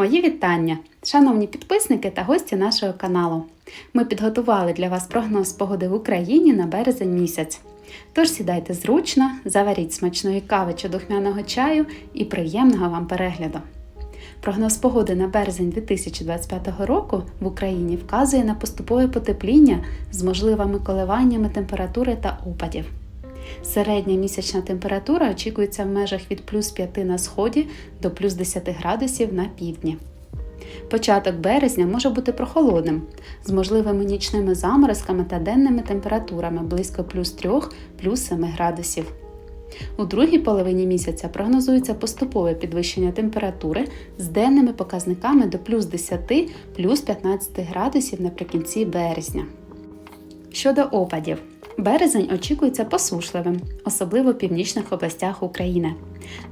Мої вітання, шановні підписники та гості нашого каналу. Ми підготували для вас прогноз погоди в Україні на березень місяць. Тож сідайте зручно, заваріть смачної кави чи духмяного чаю і приємного вам перегляду. Прогноз погоди на березень 2025 року в Україні вказує на поступове потепління з можливими коливаннями температури та опадів. Середня місячна температура очікується в межах від плюс 5 на сході до плюс 10 градусів на півдні. Початок березня може бути прохолодним, з можливими нічними заморозками та денними температурами близько плюс 3 плюс 7 градусів. У другій половині місяця прогнозується поступове підвищення температури з денними показниками до плюс 10 плюс 15 градусів наприкінці березня. Щодо опадів, березень очікується посушливим, особливо в північних областях України,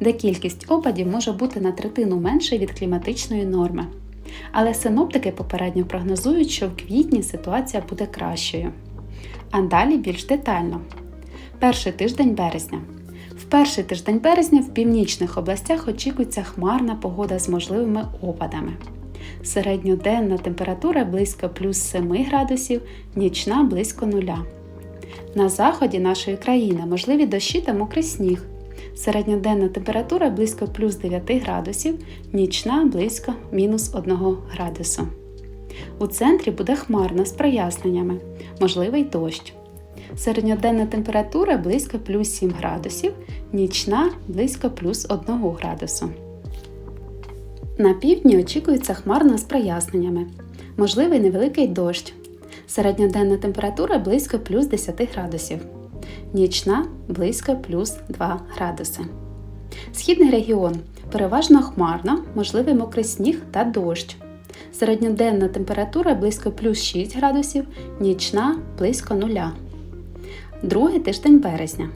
де кількість опадів може бути на третину менше від кліматичної норми. Але синоптики попередньо прогнозують, що в квітні ситуація буде кращою. А далі більш детально. Перший тиждень березня. В перший тиждень березня в північних областях очікується хмарна погода з можливими опадами. Середньоденна температура близько плюс 7 градусів, нічна близько нуля. На заході нашої країни можливі дощі та мокрий сніг. Середньоденна температура близько плюс 9 градусів, нічна близько мінус 1 градусу. У центрі буде хмарно з проясненнями, можливий дощ. Середньоденна температура близько плюс 7 градусів, нічна близько плюс 1 градусу. На півдні очікується хмарно з проясненнями. Можливий невеликий дощ. Середньоденна температура близько плюс 10 градусів. Нічна близько плюс 2 градуси. Східний регіон переважно хмарно, можливий мокрий сніг та дощ. Середньоденна температура близько плюс 6 градусів, нічна близько 0. Другий тиждень березня.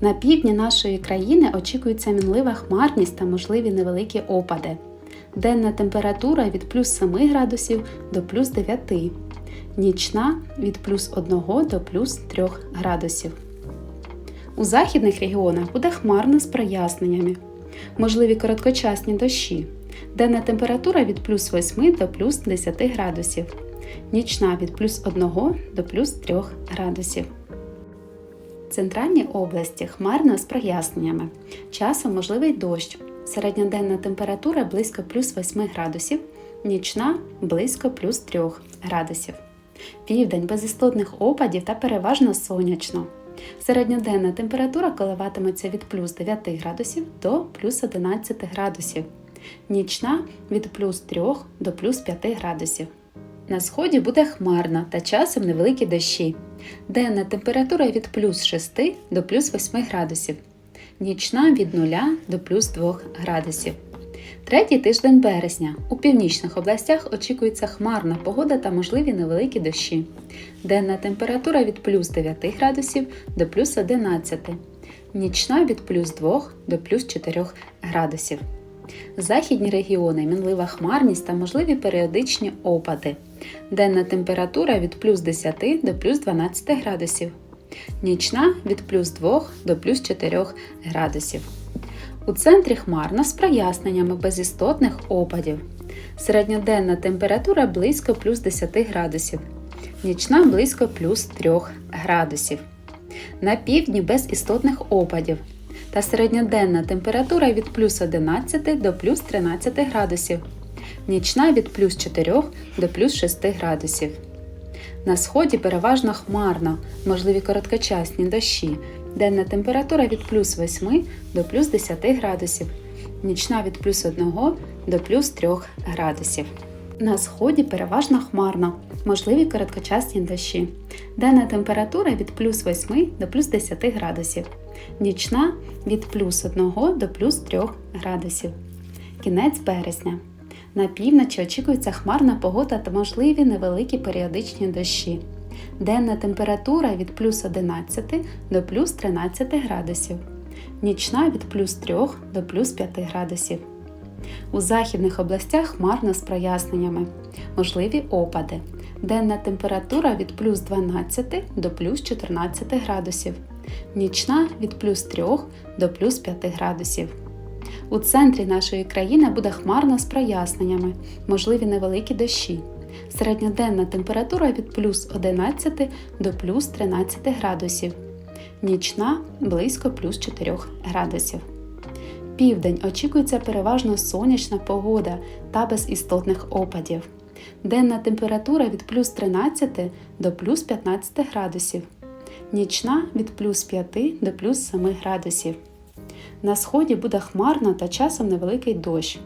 На півдні нашої країни очікується мінлива хмарність та можливі невеликі опади. Денна температура від плюс 7 градусів до плюс 9, нічна від плюс 1 до плюс 3 градусів. У західних регіонах буде хмарно з проясненнями. Можливі короткочасні дощі. Денна температура від плюс 8 до плюс 10 градусів, нічна від плюс 1 до плюс 3 градусів. В центральній області хмарно з проясненнями. Часом можливий дощ. Середньоденна температура близько плюс 8 градусів, нічна близько плюс 3 градусів. Південь без істотних опадів та переважно сонячно. Середньоденна температура коливатиметься від плюс 9 градусів до плюс 11 градусів, нічна від плюс 3 до плюс 5 градусів. На сході буде хмарно та часом невеликі дощі. Денна температура від плюс 6 до плюс 8 градусів, нічна від 0 до плюс 2 градусів. Третій тиждень березня. У північних областях очікується хмарна погода та можливі невеликі дощі. Денна температура від плюс 9 градусів до плюс 11, нічна від плюс 2 до плюс 4 градусів. Західні регіони мінлива хмарність та можливі періодичні опади. Денна температура від плюс 10 до плюс 12 градусів, нічна від плюс 2 до плюс 4 градусів. У центрі хмарно з проясненнями без істотних опадів. Середньоденна температура близько плюс 10 градусів, нічна близько плюс 3 градусів. На півдні без істотних опадів. Та середньоденна температура від плюс 11 до плюс 13 градусів, нічна від плюс 4 до плюс 6 градусів. На сході переважно хмарно, можливі короткочасні дощі. Денна температура від плюс 8 до плюс 10 градусів, нічна від плюс 1 до плюс 3 градусів. На сході переважно хмарно, можливі короткочасні дощі. Денна температура від плюс 8 до плюс 10 градусів, нічна від плюс 1 до плюс 3 градусів. Кінець березня. На півночі очікується хмарна погода та можливі невеликі періодичні дощі. Денна температура від плюс 11 до плюс 13 градусів, нічна від плюс 3 до плюс 5 градусів. У західних областях хмарно з проясненнями, можливі опади. Денна температура від плюс 12 до плюс 14 градусів, нічна від плюс 3 до плюс 5 градусів. У центрі нашої країни буде хмарно з проясненнями, можливі невеликі дощі. Середньоденна температура від плюс 11 до плюс 13 градусів. Нічна близько плюс 4 градусів. Південь очікується переважно сонячна погода та без істотних опадів. Денна температура від плюс 13 до плюс 15 градусів. Нічна від плюс 5 до плюс 7 градусів. На сході буде хмарно та часом невеликий дощ.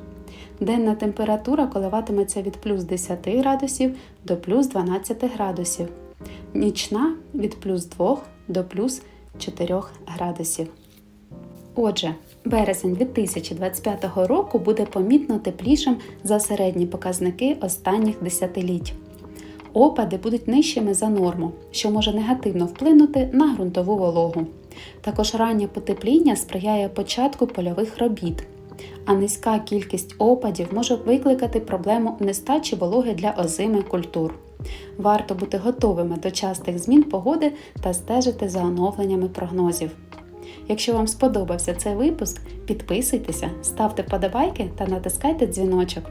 Денна температура коливатиметься від плюс 10 градусів до плюс 12 градусів. Нічна від плюс 2 до плюс 4 градусів. Отже, березень 2025 року буде помітно теплішим за середні показники останніх десятиліть. Опади будуть нижчими за норму, що може негативно вплинути на ґрунтову вологу. Також раннє потепління сприяє початку польових робіт, а низька кількість опадів може викликати проблему нестачі вологи для озими культур. Варто бути готовими до частих змін погоди та стежити за оновленнями прогнозів. Якщо вам сподобався цей випуск, підписуйтеся, ставте подобайки та натискайте дзвіночок,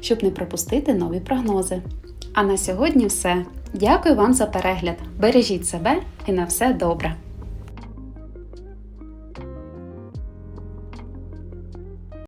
щоб не пропустити нові прогнози. А на сьогодні все. Дякую вам за перегляд. Бережіть себе і на все добре!